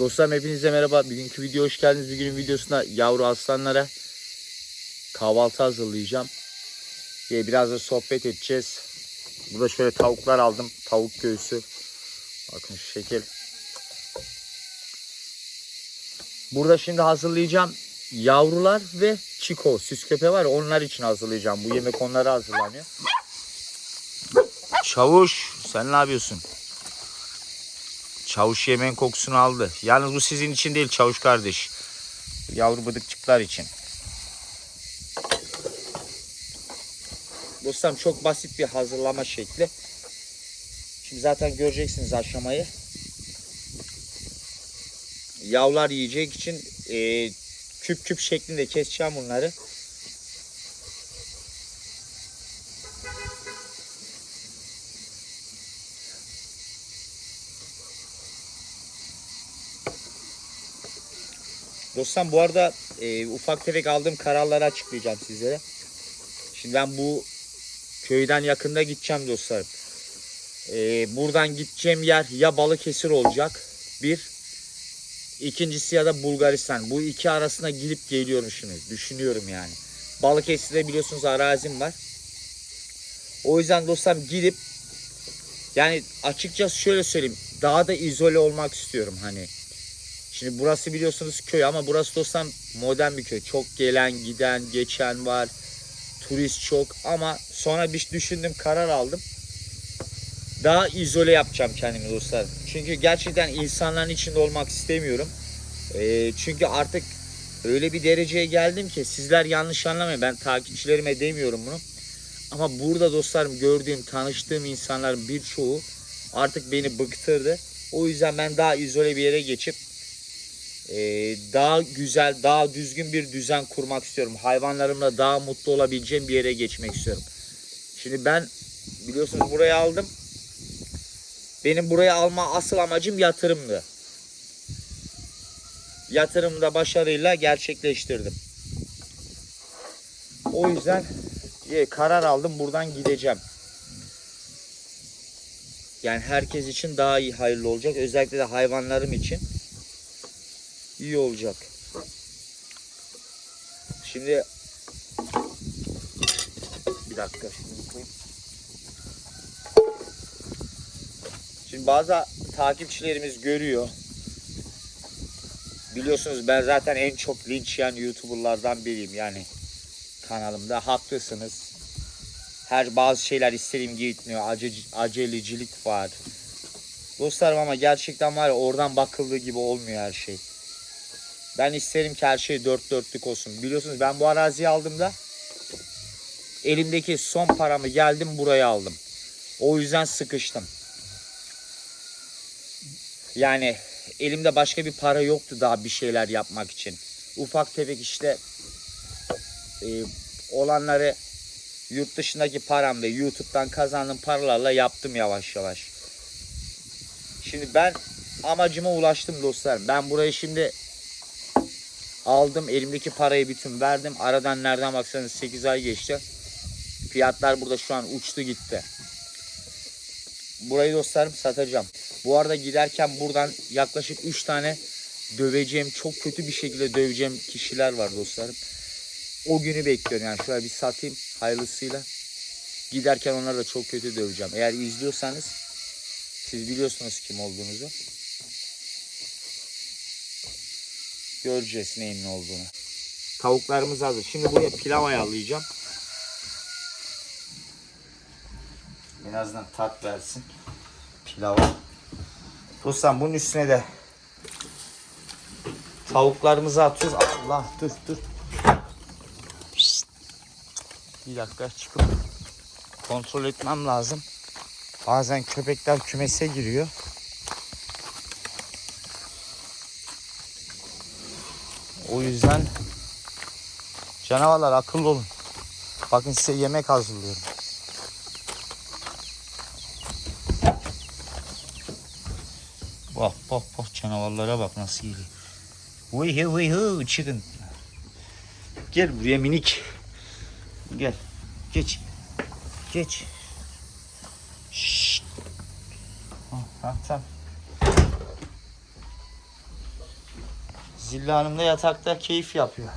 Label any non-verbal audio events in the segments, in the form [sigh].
Dostlarım hepinize merhaba. Bugünkü video hoş geldiniz. Bugünün videosunda yavru aslanlara kahvaltı hazırlayacağım. Ve biraz da sohbet edeceğiz. Burada şöyle tavuklar aldım. Tavuk göğsü. Bakın şu şekil. Burada şimdi hazırlayacağım yavrular ve çiko, süs köpeği var onlar için hazırlayacağım. Bu yemek onlara hazırlanıyor. Çavuş sen ne yapıyorsun? Çavuş yemeğin kokusunu aldı. Yalnız bu sizin için değil çavuş kardeş. Yavru bıdıkçıklar için. Dostlarım çok basit bir hazırlama şekli. Şimdi zaten göreceksiniz aşamayı. Yavrular yiyecek için e, küp küp şeklinde keseceğim bunları. Dostum bu arada e, ufak tefek aldığım kararları açıklayacağım sizlere. Şimdi ben bu köyden yakında gideceğim dostlarım. E, buradan gideceğim yer ya Balıkesir olacak. Bir. İkincisi ya da Bulgaristan. Bu iki arasına gidip geliyorum şimdi. Düşünüyorum yani. Balıkesir'de biliyorsunuz arazim var. O yüzden dostlarım gidip yani açıkçası şöyle söyleyeyim. Daha da izole olmak istiyorum hani. Şimdi burası biliyorsunuz köy ama burası dostum modern bir köy. Çok gelen giden geçen var. Turist çok ama sonra bir düşündüm karar aldım. Daha izole yapacağım kendimi dostlar. Çünkü gerçekten insanların içinde olmak istemiyorum. Ee, çünkü artık öyle bir dereceye geldim ki sizler yanlış anlamayın. Ben takipçilerime demiyorum bunu. Ama burada dostlarım gördüğüm, tanıştığım insanların birçoğu artık beni bıktırdı. O yüzden ben daha izole bir yere geçip ee, daha güzel, daha düzgün bir düzen kurmak istiyorum. Hayvanlarımla daha mutlu olabileceğim bir yere geçmek istiyorum. Şimdi ben biliyorsunuz burayı aldım. Benim buraya alma asıl amacım yatırımdı. Yatırımı da başarıyla gerçekleştirdim. O yüzden e, karar aldım buradan gideceğim. Yani herkes için daha iyi hayırlı olacak. Özellikle de hayvanlarım için iyi olacak. Şimdi bir dakika şimdi koyayım. Şimdi bazı takipçilerimiz görüyor. Biliyorsunuz ben zaten en çok linç yiyen YouTuber'lardan biriyim yani kanalımda. Haklısınız. Her bazı şeyler istediğim gitmiyor. Ace, acelecilik var. Dostlarım ama gerçekten var ya oradan bakıldığı gibi olmuyor her şey. Ben isterim ki her şey dört dörtlük olsun. Biliyorsunuz ben bu araziyi aldığımda elimdeki son paramı geldim buraya aldım. O yüzden sıkıştım. Yani elimde başka bir para yoktu daha bir şeyler yapmak için. Ufak tefek işte e, olanları yurt dışındaki param ve YouTube'dan kazandığım paralarla yaptım yavaş yavaş. Şimdi ben amacıma ulaştım dostlarım. Ben burayı şimdi aldım. Elimdeki parayı bütün verdim. Aradan nereden baksanız 8 ay geçti. Fiyatlar burada şu an uçtu gitti. Burayı dostlarım satacağım. Bu arada giderken buradan yaklaşık 3 tane döveceğim, çok kötü bir şekilde döveceğim kişiler var dostlarım. O günü bekliyorum yani şöyle bir satayım hayırlısıyla. Giderken onları da çok kötü döveceğim. Eğer izliyorsanız siz biliyorsunuz kim olduğunuzu. Göreceğiz neyin ne olduğunu. Tavuklarımız hazır. Şimdi buraya pilav ayarlayacağım. En azından tat versin pilava. Dostlar bunun üstüne de tavuklarımızı atıyoruz. Allah dur dur. Bir dakika çıkıp kontrol etmem lazım. Bazen köpekler kümese giriyor. O yüzden canavarlar akıllı olun. Bakın size yemek hazırlıyorum. Bak bak bak canavarlara bak nasıl geliyor. Vıy hı vıy çıkın. Gel buraya minik. Gel. Geç. Geç. Şşt. Ha, ha, tamam. Zilla Hanım da yatakta keyif yapıyor.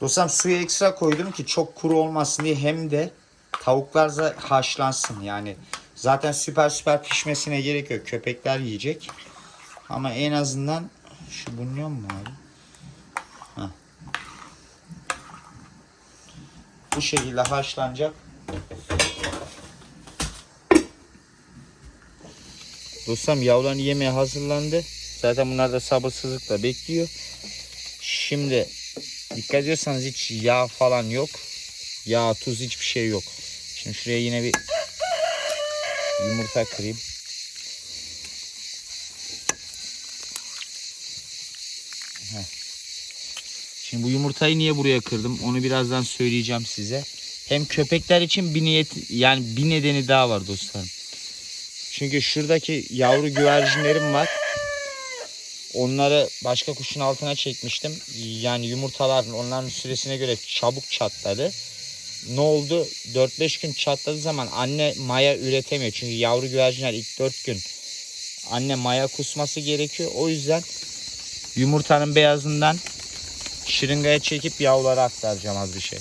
Dostum suyu ekstra koydum ki çok kuru olmasın diye hem de tavuklar da haşlansın. Yani zaten süper süper pişmesine gerek yok. Köpekler yiyecek. Ama en azından şu bulunuyor mu abi? Heh. Bu şekilde haşlanacak. Dostum yavruların yemeğe hazırlandı. Zaten bunlar da sabırsızlıkla bekliyor. Şimdi dikkat ediyorsanız hiç yağ falan yok. Yağ, tuz hiçbir şey yok. Şimdi şuraya yine bir yumurta kırayım. Şimdi bu yumurtayı niye buraya kırdım? Onu birazdan söyleyeceğim size. Hem köpekler için bir niyet yani bir nedeni daha var dostlarım. Çünkü şuradaki yavru güvercinlerim var. Onları başka kuşun altına çekmiştim. Yani yumurtalar onların süresine göre çabuk çatladı. Ne oldu? 4-5 gün çatladığı zaman anne maya üretemiyor. Çünkü yavru güvercinler ilk 4 gün anne maya kusması gerekiyor. O yüzden yumurtanın beyazından şırıngaya çekip yavrulara aktaracağım az bir şey.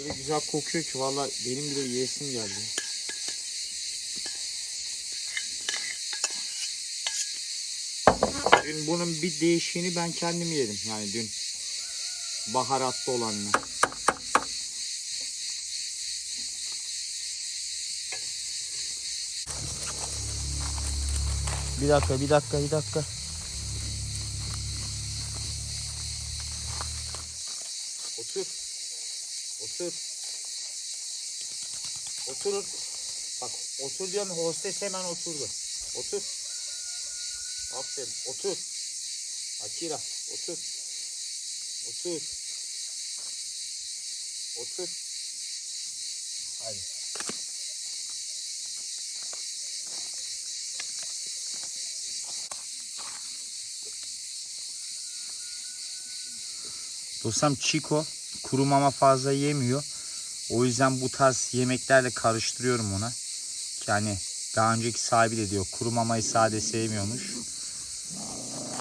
Böyle güzel kokuyor ki valla benim bile yiyesim geldi. Dün bunun bir değişiğini ben kendim yedim. Yani dün baharatlı olanını. Bir dakika, bir dakika, bir dakika. Otur. Otur. Oturun. Bak otur diyorum hostes hemen oturdu. Otur. Aferin. Otur. Akira otur. Otur. Otur. Hadi. Dostum Chico kuru mama fazla yemiyor. O yüzden bu tarz yemeklerle karıştırıyorum ona. Yani daha önceki sahibi de diyor kuru mamayı sade sevmiyormuş.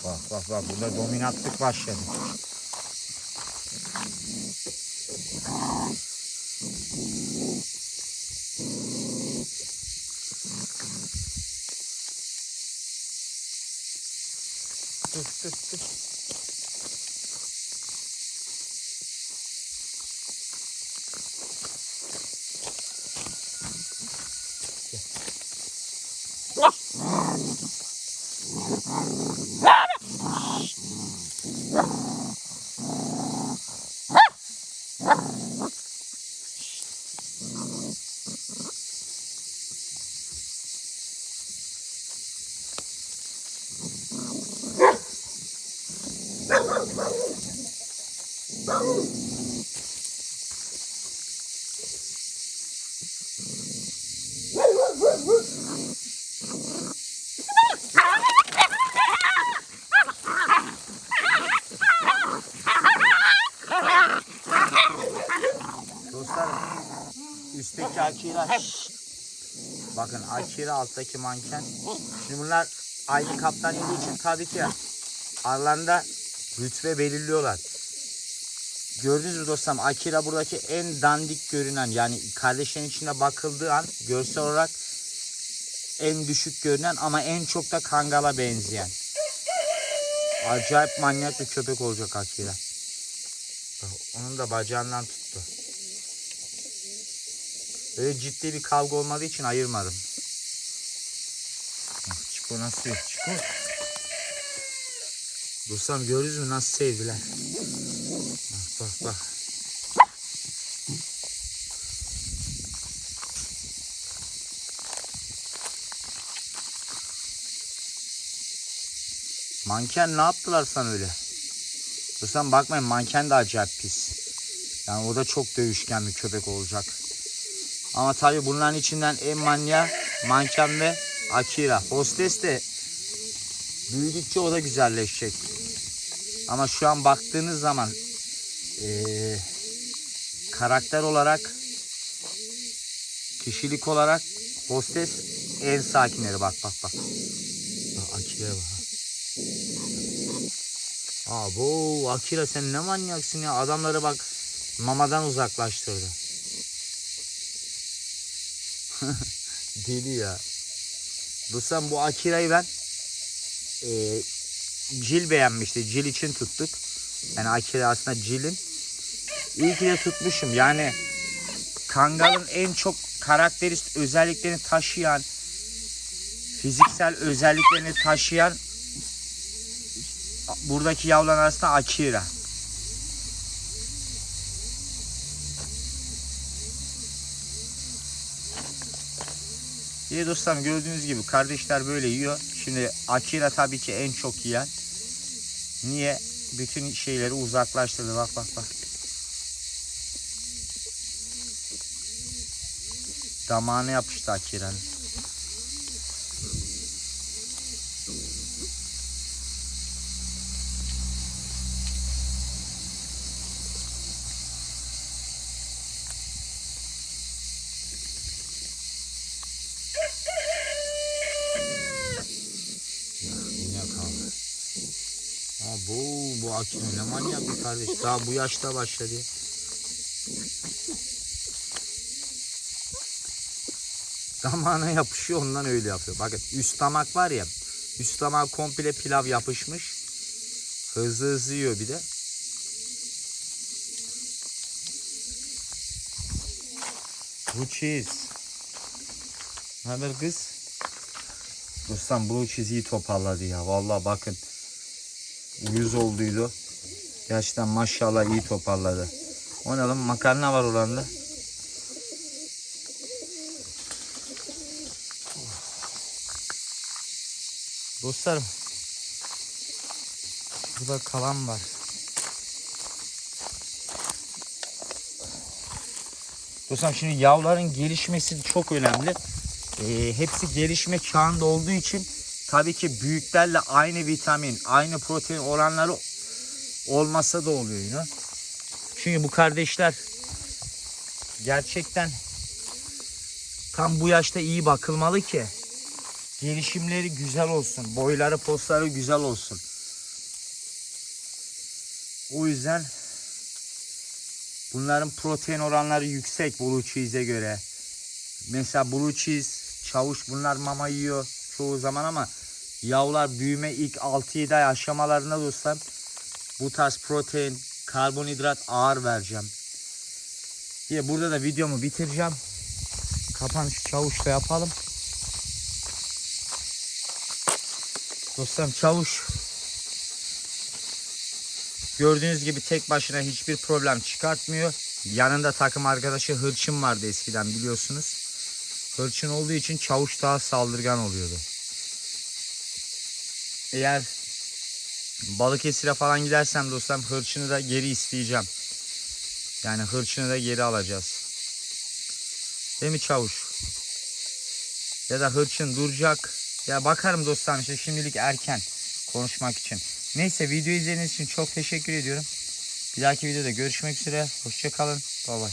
Bak bak bak burada dominantlık başladı. Dur dur dur. Dostlarım üstteki Akira bakın Akira alttaki manken şimdi bunlar aynı kaptan yediği için tabii ki aralarında rütbe belirliyorlar. Gördünüz mü dostlarım Akira buradaki en dandik görünen yani kardeşlerin içinde bakıldığı an görsel olarak en düşük görünen ama en çok da kangala benzeyen. Acayip manyak bir köpek olacak Akira. Onun da bacağından tuttu. Böyle ciddi bir kavga olmadığı için ayırmadım. Çiko nasıl Çiko. Dursam görürüz mü nasıl sevdiler. Bak. Manken ne yaptılar sana öyle? Dursam bakmayın manken de acayip pis. Yani o da çok dövüşken bir köpek olacak. Ama tabii bunların içinden en manya manken ve Akira. Hostes de büyüdükçe o da güzelleşecek. Ama şu an baktığınız zaman eee, karakter olarak kişilik olarak hostes en sakinleri bak bak bak. Bak Akira'ya bak. Abo Akira sen ne manyaksın ya adamları bak mamadan uzaklaştırdı. [laughs] Deli ya. Dostum bu Akira'yı ben eee Cil beğenmişti. Cil için tuttuk. Yani Akira aslında Cil'in. İyi ki de tutmuşum. Yani Kangal'ın en çok karakterist özelliklerini taşıyan fiziksel özelliklerini taşıyan buradaki yavrular arasında Akira. İyi dostlarım gördüğünüz gibi kardeşler böyle yiyor. Şimdi Akira tabii ki en çok yiyen. Niye? Bütün şeyleri uzaklaştırdı. Bak bak bak. Damağına yapıştı. Aa, bu, bu Akira ne manyak bir kardeş. Daha bu yaşta başladı. ya. Damağına yapışıyor ondan öyle yapıyor. Bakın üst damak var ya. Üst damak komple pilav yapışmış. Hızlı hızlı yiyor bir de. Bu cheese. Ne haber kız? Dostum Blue Cheese iyi toparladı ya. Vallahi bakın. Uyuz olduydu. Gerçekten maşallah iyi toparladı. O ne lan makarna var oranda. Dostlarım. Burada kalan var. Dostlarım şimdi yavruların gelişmesi çok önemli. Ee, hepsi gelişme çağında olduğu için tabii ki büyüklerle aynı vitamin, aynı protein oranları olmasa da oluyor yine. Çünkü bu kardeşler gerçekten tam bu yaşta iyi bakılmalı ki gelişimleri güzel olsun, boyları, postları güzel olsun. O yüzden bunların protein oranları yüksek Blue Cheese'e göre. Mesela Blue Cheese, çavuş bunlar mama yiyor çoğu zaman ama yavrular büyüme ilk 6-7 ay aşamalarında dostlar bu tarz protein, karbonhidrat ağır vereceğim. Diye burada da videomu bitireceğim. Kapanış çavuşla yapalım. Dostlarım çavuş gördüğünüz gibi tek başına hiçbir problem çıkartmıyor. Yanında takım arkadaşı hırçın vardı eskiden biliyorsunuz. Hırçın olduğu için çavuş daha saldırgan oluyordu. Eğer Balıkesir'e falan gidersem dostlarım hırçını da geri isteyeceğim. Yani hırçını da geri alacağız. Değil mi çavuş? Ya da hırçın duracak. Ya bakarım dostlarım işte şimdilik erken konuşmak için. Neyse video izlediğiniz için çok teşekkür ediyorum. Bir dahaki videoda görüşmek üzere. Hoşçakalın. Bay bay.